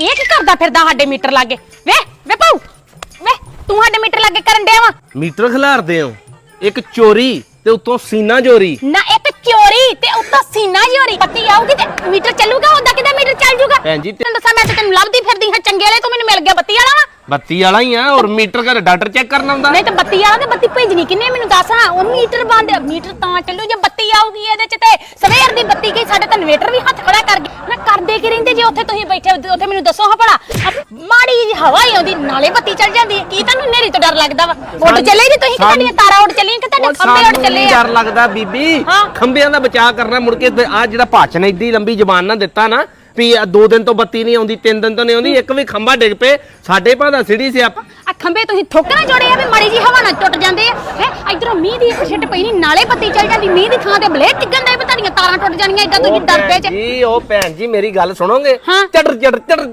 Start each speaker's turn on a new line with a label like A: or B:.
A: ਇਹ ਕੀ ਕਰਦਾ ਫਿਰਦਾ ਸਾਡੇ ਮੀਟਰ ਲਾਗੇ? ਵੇ ਵੇ ਪਾਉ ਵੇ ਤੂੰ ਸਾਡੇ ਮੀਟਰ ਲਾਗੇ ਕਰਨ ਡਿਆ ਵਾ?
B: ਮੀਟਰ ਖਿਲਾਰਦੇ ਹੋ ਇੱਕ ਚੋਰੀ ਤੇ ਉਤੋਂ ਸੀਨਾ ਚੋਰੀ
A: ਨਾ ਇੱਕ ਚੋਰੀ ਤੇ ਉੱਤੋਂ ਸੀਨਾ ਚੋਰੀ ਪੱਤੀ ਆਊਗੀ ਤੇ ਮੀਟਰ ਚੱਲੂਗਾ ਉਹਦਾ ਕਿਦਾਂ ਮੀਟਰ ਚੱਲ ਜੂਗਾ?
B: ਭੈਣ ਜੀ, ਤੇ-
A: ਤੈਨੂੰ ਦੱਸਾਂ ਮੈਂ ਤੇ ਤੈਨੂੰ ਲੱਭਦੀ ਫਿਰਦੀ ਹਾਂ ਚੰਗੇ ਵਾਲੇ ਤੂੰ ਮੈਨੂੰ ਮਿਲ ਗਿਆ ਬੱਤੀ ਵਾਲਾ ਵਾ।
B: ਬੱਤੀ ਵਾਲਾ ਹੀ ਆ ਔਰ ਮੀਟਰ ਘਰ ਡਾਕਟਰ ਚੈੱਕ ਕਰਨ ਆਉਂਦਾ।
A: ਨਹੀਂ ਤੇ ਬੱਤੀ ਵਾਲਾ ਤੇ ਬੱਤੀ ਭੇਜਣੀ ਕਿੰਨੇ ਮੈਨੂੰ ਦੱਸ ਹਾਂ ਉਹ ਮੀਟਰ ਬੰਦ ਮੀਟਰ ਤਾਂ ਚੱਲੂ ਜੇ ਬੱਤੀ ਆਊਗੀ ਇਹਦੇ ਚ ਤੇ ਸਵੇਰ ਦੀ ਬੱਤੀ ਗਈ ਸਾਡੇ ਤਾਂ ਇਨਵੇਟਰ ਵੀ ਹੱਥ ਖੜਾ ਕਰ ਗਏ। ਨਾ ਕਰਦੇ ਕੀ ਰਹਿੰਦੇ ਜੇ ਉੱਥੇ ਤੁਸੀਂ ਬੈਠੇ ਹੋ, ਉੱਥੇ ਮੈਨੂੰ ਦੱਸੋ ਹਾਂ ਭਲਾ। ਆਹ ਮਾੜੀ ਜਿਹੀ ਹਵਾ ਹੀ ਆਉਂਦੀ ਨਾਲੇ ਬੱਤੀ ਚੱਲ ਜਾਂਦੀ ਹੈ। ਕੀ ਤੁਹਾਨੂੰ ਨੇਰੀ ਤੋਂ ਡਰ ਲੱਗਦਾ ਵਾ? ਉੱਡ ਚੱਲੇ ਜੀ ਤੁਸੀਂ ਕਿ ਤੁਹਾਡੀਆਂ ਤਾਰਾਂ ਉੱਡ ਚੱਲੀਆਂ ਕਿ ਤੁਹਾਡੇ ਖੰਭੇ ਉੱਡ ਚੱਲੇ
B: ਨੀ
A: ਆ?
B: ਡਰ ਲੱਗਦਾ ਬੀਬੀ।
A: ਹਾਂ।
B: ਖੰਬਿਆਂ ਦਾ ਬਚਾਅ ਕਰਨਾ ਮੁੜ ਕੇ ਆ ਜਿਹੜਾ ਭਾਸ਼ਣ ਏਡੀ ਲੰਬੀ ਜ਼ਬਾਨ ਨਾਲ ਦਿੱਤਾ ਨਾ ਵੀ ਆਹ ਦੋ ਦਿਨ ਤੋਂ ਬੱਤੀ ਨਹੀਂ ਆਉਂਦੀ ਤਿੰਨ ਦਿਨ ਤੋਂ ਨਹੀਂ ਆਉਂਦੀ ਇੱਕ ਵੀ ਖੰਭਾ ਡਿੱਗ ਪਏ ਸਾਡੇ ਭਾਦਾ ਸਿੜੀ ਸੀ ਆਪਾਂ
A: ਆ ਖੰਭੇ ਤੁਸੀਂ ਠੋਕਰਾਂ ਜੋੜੇ ਆ ਵੀ ਮਾੜੀ ਜੀ ਹਵਾ ਨਾਲ ਟੁੱਟ ਜਾਂਦੇ ਮੀਂਹ ਦੀ ਇੱਕ ਛਿੱਟ ਪਈ ਨਹੀਂ ਨਾਲੇ ਬੱਤੀ ਚੱਲ ਜਾਂਦੀ ਮੀਂਹ ਦੀ ਥਾਂ ਤੇ ਬਲੇਡ ਡਿੱਗਣ ਦੇ ਤੁਹਾਡੀਆਂ ਤਾਰਾਂ ਟੁੱਟ ਜਾਣੀਆਂ ਏਦਾਂ ਤੁਸੀਂ ਡਰ ਪਏ ਜੇ।
B: ਜੀ ਉਹ ਭੈਣ ਜੀ ਮੇਰੀ ਗੱਲ ਸੁਣੋਗੇ?
A: ਹਾਂ।
B: ਚੜ ਚੜ ਚੜ